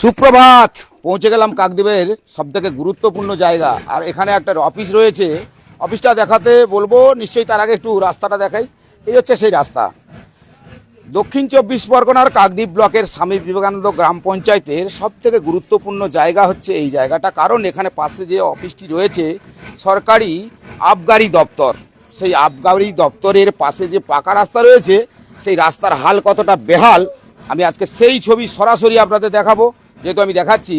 সুপ্রভাত, পৌঁছে গেলাম কাকদ্বীপের সব থেকে গুরুত্বপূর্ণ জায়গা। আর এখানে একটা অফিস রয়েছে। অফিসটা দেখাতে বলব, নিশ্চয়ই তার আগে একটু রাস্তাটা দেখাই। এই হচ্ছে সেই রাস্তা। দক্ষিণ চব্বিশ পরগনার কাকদ্বীপ ব্লকের স্বামী বিবেকানন্দ গ্রাম পঞ্চায়েতের সব থেকে গুরুত্বপূর্ণ জায়গা হচ্ছে এই জায়গাটা। কারণ এখানে পাশে যে অফিসটি রয়েছে, সরকারি আবগারি দপ্তর। সেই আবগারি দপ্তরের পাশে যে পাকা রাস্তা রয়েছে, সেই রাস্তার হাল কতটা বেহাল, আমি আজকে সেই ছবি সরাসরি আপনাদের দেখাবো। যেহেতু আমি দেখাচ্ছি,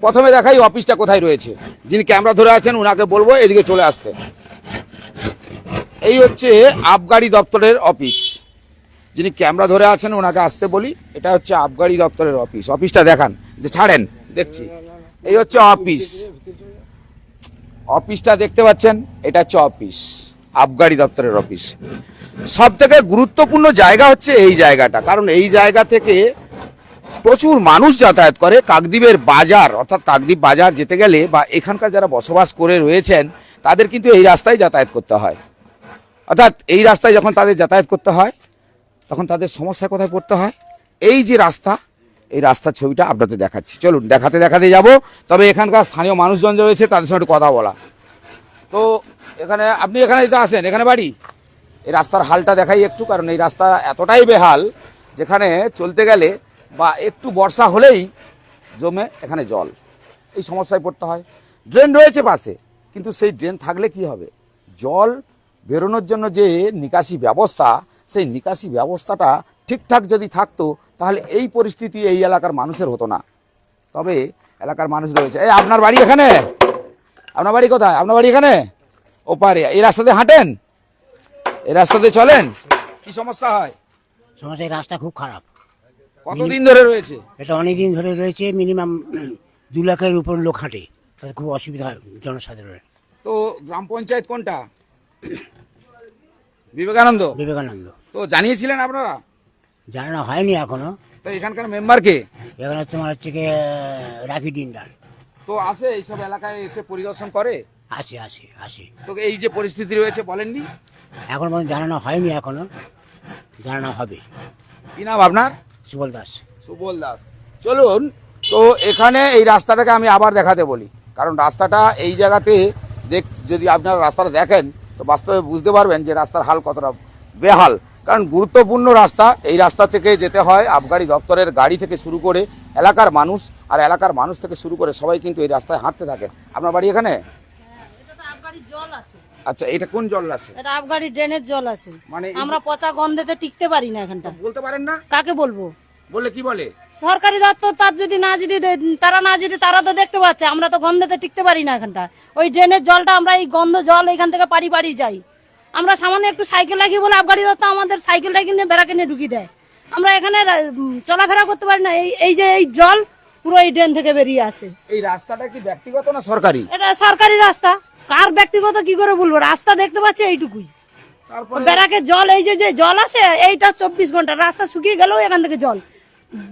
প্রথমে দেখাই অফিসটা কোথায় রয়েছে। যিনি ক্যামেরা ধরে আছেন ওনাকে বলব এদিকে চলে আসতে। এই হচ্ছে আবগারি দপ্তরের অফিস। যিনি ক্যামেরা ধরে আছেন ওনাকে আসতে বলি। এটা হচ্ছে আবগারি দপ্তরের অফিস। অফিসটা দেখান। যে ছাড়েন, দেখছি। এই হচ্ছে অফিস। অফিসটা দেখতে পাচ্ছেন, এটা হচ্ছে অফিস। আবগারি দপ্তরের অফিস। সব থেকে গুরুত্বপূর্ণ জায়গা হচ্ছে এই জায়গাটা। কারণ এই জায়গা থেকে প্রচুর মানুষ যাতায়াত করে। কাকদ্বীপের বাজার, অর্থাৎ কাকদ্বীপ বাজার যেতে গেলে বা এখানকার যারা বসবাস করে রয়েছেন, তাদের কিন্তু এই রাস্তায় যাতায়াত করতে হয়। অর্থাৎ এই রাস্তায় যখন তাদের যাতায়াত করতে হয়, তখন তাদের সমস্যায় কোথায় পড়তে হয়। এই যে রাস্তা, এই রাস্তার ছবিটা আপনাদের দেখাচ্ছি। চলুন, দেখাতে দেখাতে যাব। তবে এখানকার স্থানীয় মানুষজন রয়েছে, তাদের সঙ্গে কথা বলা। তো এখানে, আপনি এখানে তো আসেন, এখানে বাড়ি। এই রাস্তার হালটা দেখাই একটু, কারণ এই রাস্তা এতটাই বেহাল, যেখানে চলতে গেলে বা একটু বর্ষা হলেই জমে এখানে জল। এই সমস্যায় পড়তে হয়। ড্রেন রয়েছে পাশে, কিন্তু সেই ড্রেন থাকলে কি হবে? জল বেরোনোর জন্য যে নিকাশি ব্যবস্থা, সেই নিকাশি ব্যবস্থাটা ঠিকঠাক যদি থাকতো, তাহলে এই পরিস্থিতি এই এলাকার মানুষের হতো না। তবে এলাকার মানুষ রয়েছে। এই আপনার বাড়ি এখানে? আপনার বাড়ি কোথায়? আপনার বাড়ি এখানে? ওপারে। এই রাস্তাতে হাঁটেন? এই রাস্তাতে চলেন? কি সমস্যা হয়? সমস্যা রাস্তা খুব খারাপ। কতদিন ধরে রয়েছে? এটা অনেক দিন ধরে রয়েছে মিনিমাম দু লাখের উপর লোক হাঁটে। তাদের খুব অসুবিধা হয় জনসাধারণের। তো গ্রাম পঞ্চায়েত কোনটা? বিবেকানন্দ? বিবেকানন্দ। তো জানিয়েছিলেন আপনারা? জানানো হয়নি এখনও। তো এখানকার মেম্বার কে? এখানে তোমার হচ্ছে গিয়ে রাখি ডিন্ডার তো আসে এইসব এলাকায় এসে পরিদর্শন করে? আসে আসে আসে। তো এই যে পরিস্থিতি রয়েছে বলেননি? এখন পর্যন্ত জানানো হয়নি এখনও। জানানো হবে। কি নাম আপনার? সুবল দাস। সুবল দাস। চলুন তো এখানে এই রাস্তাটাকে আমি আবার দেখাতে বলি। কারণ রাস্তাটা এই জায়গাতে দেখ যদি আপনারা রাস্তাটা দেখেন তো বাস্তবে বুঝতে পারবেন যে রাস্তার হাল কতটা বেহাল। কারণ গুরুত্বপূর্ণ রাস্তা এই রাস্তা থেকে যেতে হয় আবগারি দপ্তরের গাড়ি থেকে শুরু করে এলাকার মানুষ আর এলাকার মানুষ থেকে শুরু করে সবাই কিন্তু এই রাস্তায় হাঁটতে থাকে। আপনার বাড়ি এখানে? এটা তো আবগাড়ির জল আছে। আচ্ছা এটা কোন জল আছে? এটা আবগাড়ি ড্রেনের জল আছে। মানে আমরা পচা গন্ধেতে টিকতে পারি না এখানটা। বলতে পারেন না? কাকে বলব? বললে কি বলে? সরকারি দপ্তর তার যদি না যদি তারা না যদি তারা তো দেখতে পাচ্ছে আমরা তো গন্ধেতে টিকতে পারি না এখানটা। ওই ড্রেনের জলটা আমরা এই গন্ধ জল এখান থেকে পাড়ি পাড়ি যাই। আমরা সামান্য একটু সাইকেল রাখি বলে আবগাড়ি দপ্তর আমাদের সাইকেল সাইকেলটা নিয়ে বেড়া কিনে ঢুকিয়ে দেয়। আমরা এখানে চলাফেরা করতে পারি না। এই এই যে এই জল পুরো এই ড্রেন থেকে বেরিয়ে আসে। এই রাস্তাটা কি ব্যক্তিগত না সরকারি? এটা সরকারি রাস্তা। কার ব্যক্তিগত কি করে বলব? রাস্তা দেখতে পাচ্ছি এইটুকুই। ব্যারাকে জল এই যে যে জল আছে এইটা চব্বিশ ঘণ্টা রাস্তা শুকিয়ে গেলেও এখান থেকে জল।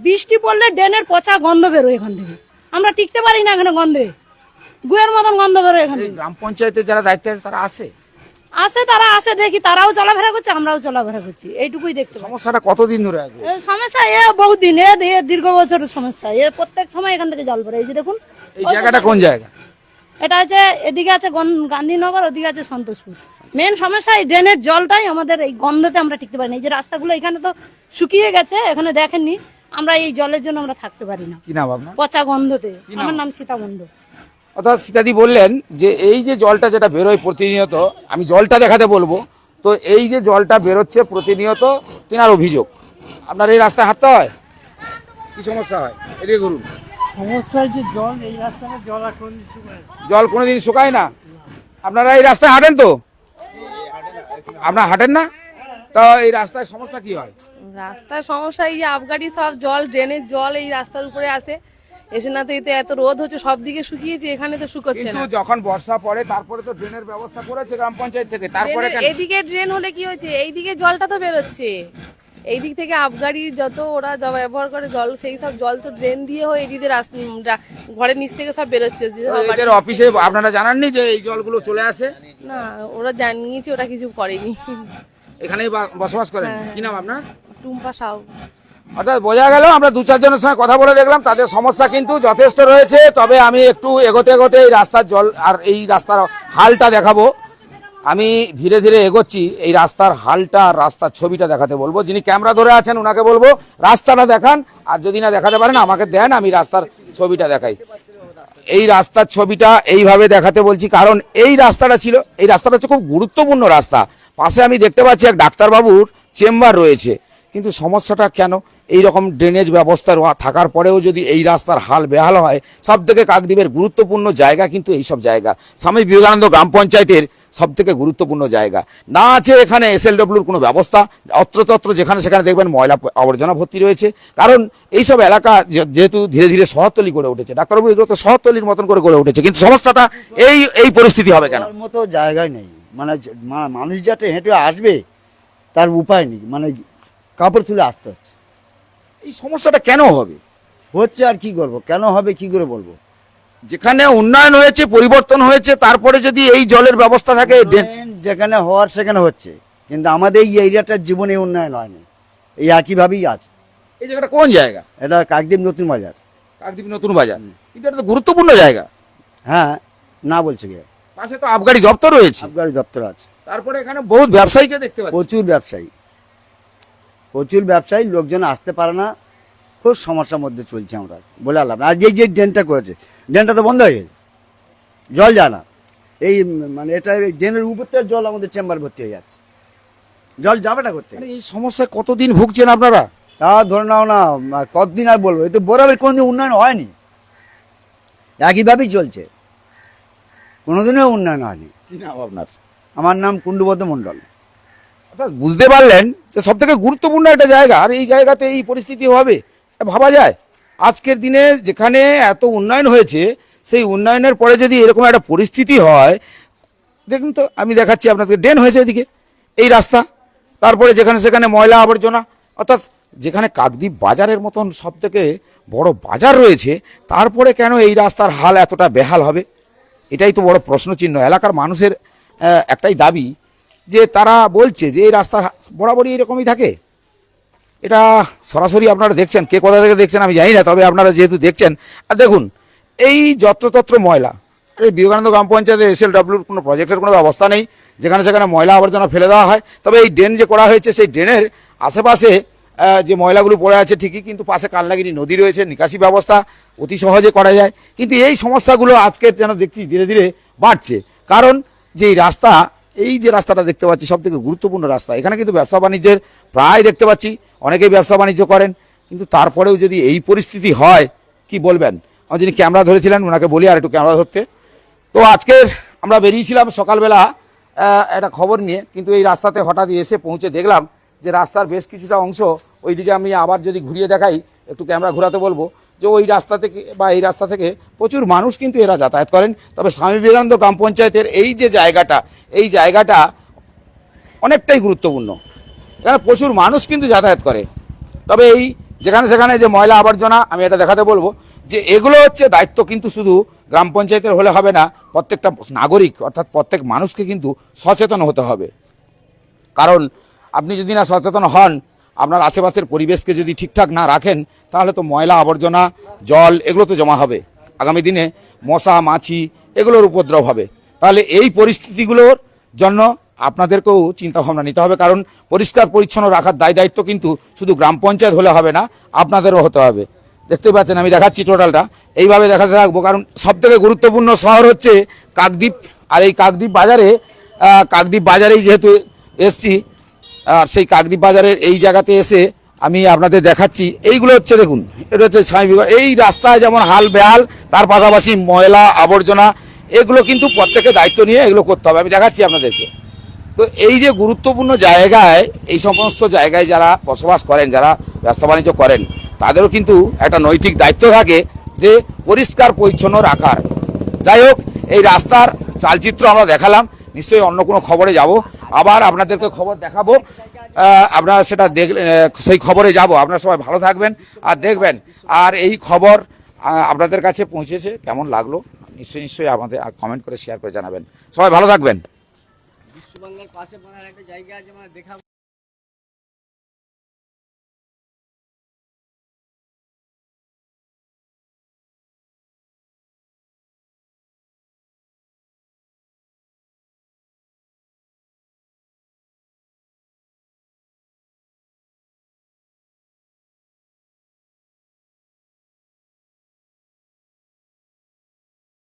বৃষ্টি পড়লে ড্রেনের পচা গন্ধ বেরোয় এখান থেকে। আমরা টিকতে পারি না এখানে গন্ধে। গুয়ের মতন গন্ধ বেরোয় এখানে গ্রাম পঞ্চায়েতের যারা দায়িত্ব আছে তারা আসে আসে তারা আসে দেখি তারাও চলাফেরা করছে আমরাও চলাফেরা করছি। এইটুকুই দেখতে সমস্যাটা কতদিন ধরে আছে সমস্যা এ বহুদিন। এ দীর্ঘ বছরের সমস্যা। এ প্রত্যেক সময় এখান থেকে জল বেরোয়। এই যে দেখুন এই জায়গাটা কোন জায়গা? এটা হচ্ছে এদিকে আছে গন- গান্ধীনগর ওদিকে আছে সন্তোষপুর। মেন সমস্যা এই ড্রেনের জলটাই আমাদের এই গন্ধতে আমরা টিকতে পারি না। এই যে রাস্তাগুলো এখানে তো শুকিয়ে গেছে এখানে দেখেননি আমরা এই জলের জন্য আমরা থাকতে পারি না। কি নাম আপনার? পচা গন্ধতে। আমার নাম সীতা মণ্ডল। অর্থাৎ সীতাদি বললেন যে এই যে জলটা যেটা বেরোয় প্রতিনিয়ত আমি জলটা দেখাতে বলব তো এই যে জলটা বেরোচ্ছে প্রতিনিয়ত তেনার অভিযোগ। আপনার এই রাস্তায় হাঁটতে হয়? কি সমস্যা হয়? এদিকে ঘুরুন। জল কোনোদিন শুকায় না? আপনারা এই রাস্তায় হাঁটেন তো? আপনারা হাঁটেন না? তো এই রাস্তায় সমস্যা কি হয়? রাস্তার সমস্যা এই যে আবগাড়ি সব জল ড্রেনের জল এই রাস্তার উপরে আসে। এসে না তো এই তো এত রোদ হচ্ছে সব দিকে শুকিয়েছে এখানে তো শুকোচ্ছে কিন্তু না। যখন বর্ষা পড়ে তারপরে তো ড্রেনের ব্যবস্থা করেছে গ্রাম পঞ্চায়েত থেকে। তারপরে এদিকে ড্রেন হলে কি হয়েছে? এইদিকে জলটা তো বেরোচ্ছে। এই দিক থেকে আবগাড়ি যত ওরা যা ব্যবহার করে জল সেই সব জল তো ড্রেন দিয়ে হয়ে এদিকে রাস্তা ঘরের নিচ থেকে সব বেরোচ্ছে। এদের অফিসে আপনারা জানাননি যে এই জলগুলো চলে আসে? না ওরা জানিয়েছে ওরা কিছু করেনি। এখানেই বসবাস করেন? কি নাম আপনার? টুম্পা সাউ। অর্থাৎ বোঝা গেল আমরা দু চারজনের সঙ্গে কথা বলে দেখলাম তাদের সমস্যা কিন্তু যথেষ্ট রয়েছে। তবে আমি একটু এগোতে এগোতে এই রাস্তার জল আর এই রাস্তার হালটা দেখাবো। আমি ধীরে ধীরে এগোচ্ছি, এই রাস্তার হালটা রাস্তার ছবিটা দেখাতে বলব। যিনি ক্যামেরা ধরে আছেন ওনাকে বলব, রাস্তাটা দেখান, আর যদি না দেখাতে পারেন, আমাকে দেন, আমি রাস্তার ছবিটা দেখাই। এই রাস্তার ছবিটা এইভাবে দেখাতে বলছি, কারণ এই রাস্তাটা ছিল, এই রাস্তাটা হচ্ছে খুব গুরুত্বপূর্ণ রাস্তা। পাশে আমি দেখতে পাচ্ছি এক ডাক্তারবাবুর চেম্বার রয়েছে, কিন্তু সমস্যাটা কেন? এই রকম ড্রেনেজ ব্যবস্থা থাকার পরেও যদি এই রাস্তার হাল বেহাল হয় সব থেকে কাকদ্বীপের গুরুত্বপূর্ণ জায়গা কিন্তু এই সব জায়গা। স্বামী বিবেকানন্দ গ্রাম পঞ্চায়েতের সব থেকে গুরুত্বপূর্ণ জায়গা। না আছে এখানে এসএলডব্লিউর কোনো ব্যবস্থা। অত্রতত্র যেখানে সেখানে দেখবেন ময়লা আবর্জনা ভর্তি রয়েছে। কারণ এইসব এলাকা যেহেতু ধীরে ধীরে শহরতলি গড়ে উঠেছে। ডাক্তারবাবু এগুলো তো শহরতলির মতন করে গড়ে উঠেছে। কিন্তু সমস্যাটা এই এই পরিস্থিতি হবে কেন? মতো জায়গায় নেই। মানে মানুষ যাতে হেঁটে আসবে তার উপায় নেই। মানে কাপড় তুলে আসতে হচ্ছে। এই সমস্যাটা কেন হবে? হচ্ছে আর কি করব? কেন হবে কি করে বলব? যেখানে উন্নয়ন হয়েছে পরিবর্তন হয়েছে তারপরে যদি এই জলের ব্যবস্থা থাকে যেখানে হওয়ার সেখানে হচ্ছে। কিন্তু আমাদের এই এরিয়াটার জীবনে উন্নয়ন হয়নি এই একইভাবেই আছে। এই জায়গাটা কোন জায়গা? এটা কাকদ্বীপ নতুন বাজার। কাকদ্বীপ নতুন বাজার। কিন্তু এটা তো গুরুত্বপূর্ণ জায়গা। হ্যাঁ না বলছে কি। পাশে তো আবগারি দপ্তর রয়েছে। আবগারি দপ্তর আছে। তারপরে এখানে বহুত ব্যবসায়ীকে দেখতে পাচ্ছি। প্রচুর ব্যবসায়ী। প্রচুর ব্যবসায়ী লোকজন আসতে পারে না। খুব সমস্যার মধ্যে চলছে আমরা বলে আলাম আর এই যে ড্রেনটা করেছে ড্রেনটা তো বন্ধ হয়ে গেছে জল যায় না। এই মানে এটা এই ড্রেনের উপরটা জল আমাদের চেম্বার ভর্তি হয়ে যাচ্ছে। জল যাবেটা করতে মানে এই সমস্যায় কতদিন ভুগছেন আপনারা? তা ধরে নাও না কতদিন আর বলব? এই তো বরাবর কোনোদিন উন্নয়ন হয়নি। একইভাবেই চলছে। কোনোদিনও উন্নয়ন হয়নি। কি নাম আপনার? আমার নাম কুণ্ডুবদ্ধ মণ্ডল। বুঝতে পারলেন যে সব থেকে গুরুত্বপূর্ণ একটা জায়গা আর এই জায়গাতে এই পরিস্থিতি হবে। ভাবা যায়। আজকের দিনে যেখানে এত উন্নয়ন হয়েছে, সেই উন্নয়নের পরে যদি এরকম একটা পরিস্থিতি হয়, দেখুন তো, আমি দেখাচ্ছি, আপনাদের ড্রেন হয়েছে এদিকে, এই রাস্তা, তারপরে যেখানে সেখানে ময়লা আবর্জনা, অর্থাৎ যেখানে কাকদ্বীপ বাজারের মতন সব থেকে বড় বাজার রয়েছে, তারপরে কেন এই রাস্তার হাল এতটা বেহাল হবে? এটাই তো বড় প্রশ্নচিহ্ন। এলাকার মানুষের একটাই দাবি যে তারা বলছে যে এই রাস্তা বরাবরই এরকমই থাকে। এটা সরাসরি আপনারা দেখছেন, কে কোথা থেকে দেখছেন আমি জানি না, তবে আপনারা যেহেতু দেখছেন, আর দেখুন, এই যত্রতত্র ময়লা এই বিবেকানন্দ গ্রাম পঞ্চায়েতে এসএল ডাব্লিউর কোনো প্রজেক্টের কোনো ব্যবস্থা নেই, যেখানে সেখানে ময়লা আবর্জনা ফেলে দেওয়া হয়, তবে এই ড্রেন যে করা হয়েছে, সেই ড্রেনের আশেপাশে যে ময়লাগুলো পড়ে আছে ঠিকই, কিন্তু পাশে কালনাগিরি নদী রয়েছে, নিকাশি ব্যবস্থা অতি সহজে করা যায়, কিন্তু এই সমস্যাগুলো আজকে যেন দেখছি ধীরে ধীরে বাড়ছে। কারণ যে রাস্তা এই যে রাস্তাটা দেখতে পাচ্ছি সব থেকে গুরুত্বপূর্ণ রাস্তা। এখানে কিন্তু ব্যবসা বাণিজ্যের প্রায় দেখতে পাচ্ছি, অনেকেই ব্যবসা বাণিজ্য করেন। কিন্তু তারপরেও যদি এই পরিস্থিতি হয়, কি বলবেন? আমার যিনি ক্যামেরা ধরেছিলেন ওনাকে বলি আর একটু ক্যামেরা ধরতে। তো আজকের আমরা বেরিয়েছিলাম সকালবেলা একটা খবর নিয়ে, কিন্তু এই রাস্তাতে হঠাৎ এসে পৌঁছে দেখলাম যে রাস্তার বেশ কিছুটা অংশ ওইদিকে আমি আবার যদি ঘুরিয়ে দেখাই, একটু ক্যামেরা ঘোরাতে বলব। যে ওই রাস্তা থেকে বা এই রাস্তা থেকে প্রচুর মানুষ কিন্তু এরা যাতায়াত করেন। তবে স্বামী বিবেকানন্দ গ্রাম পঞ্চায়েতের এই যে জায়গাটা, এই জায়গাটা অনেকটাই গুরুত্বপূর্ণ। এখানে প্রচুর মানুষ কিন্তু যাতায়াত করে। তবে এই যেখানে সেখানে যে ময়লা আবর্জনা, আমি এটা দেখাতে বলব, যে এগুলো হচ্ছে দায়িত্ব কিন্তু শুধু গ্রাম পঞ্চায়েতের হলে হবে না, প্রত্যেকটা নাগরিক, অর্থাৎ প্রত্যেক মানুষকে কিন্তু সচেতন হতে হবে। কারণ আপনি যদি না সচেতন হন আপনার আশেপাশের পরিবেশকে যদি ঠিকঠাক না রাখেন, তাহলে তো ময়লা আবর্জনা, জল, এগুলো তো জমা হবে। আগামী দিনে মশা, মাছি, এগুলোর উপদ্রব হবে। তাহলে এই পরিস্থিতিগুলোর জন্য আপনাদেরকেও চিন্তা ভাবনা নিতে হবে, কারণ পরিষ্কার, পরিচ্ছন্ন রাখার দায় দায়িত্ব কিন্তু শুধু গ্রাম পঞ্চায়েত হলে হবে না, আপনাদেরও হতে হবে। দেখতে পাচ্ছেন, আমি দেখাচ্ছি টোটালটা। এইভাবে দেখাতে থাকব, কারণ সব থেকে গুরুত্বপূর্ণ শহর হচ্ছে কাকদ্বীপ। আর এই কাকদ্বীপ বাজারে কাকদ্বীপ বাজারেই যেহেতু এসছি আর সেই কাকদ্বীপ বাজারের এই জায়গাতে এসে আমি আপনাদের দেখাচ্ছি। এইগুলো হচ্ছে দেখুন, এটা হচ্ছে স্বামী এই রাস্তায় যেমন হাল বেহাল, তার পাশাপাশি ময়লা, আবর্জনা, এগুলো কিন্তু প্রত্যেকে দায়িত্ব নিয়ে এগুলো করতে হবে। আমি দেখাচ্ছি আপনাদেরকে। তো এই যে গুরুত্বপূর্ণ জায়গায়, এই সমস্ত জায়গায় যারা বসবাস করেন, যারা ব্যবসা বাণিজ্য করেন, তাদেরও কিন্তু একটা নৈতিক দায়িত্ব থাকে যে পরিষ্কার, পরিচ্ছন্ন রাখার। যাই হোক, এই রাস্তার চালচিত্র আমরা দেখালাম। নিশ্চয়ই অন্য কোনো খবরে যাব। আবার আপনাদেরকে খবর দেখাবো। আপনারা সেটা দেখলে সেই খবরে যাব। আপনারা সবাই ভালো থাকবেন আর দেখবেন। আর এই খবর আপনাদের কাছে পৌঁছেছে। কেমন লাগল? নিশ্চয়ই নিশ্চয়ই আমাদের কমেন্ট করে শেয়ার করে জানাবেন। সবাই ভালো থাকবেন। বিশ্ববাংলার পাশে একটা জায়গা আছে মানে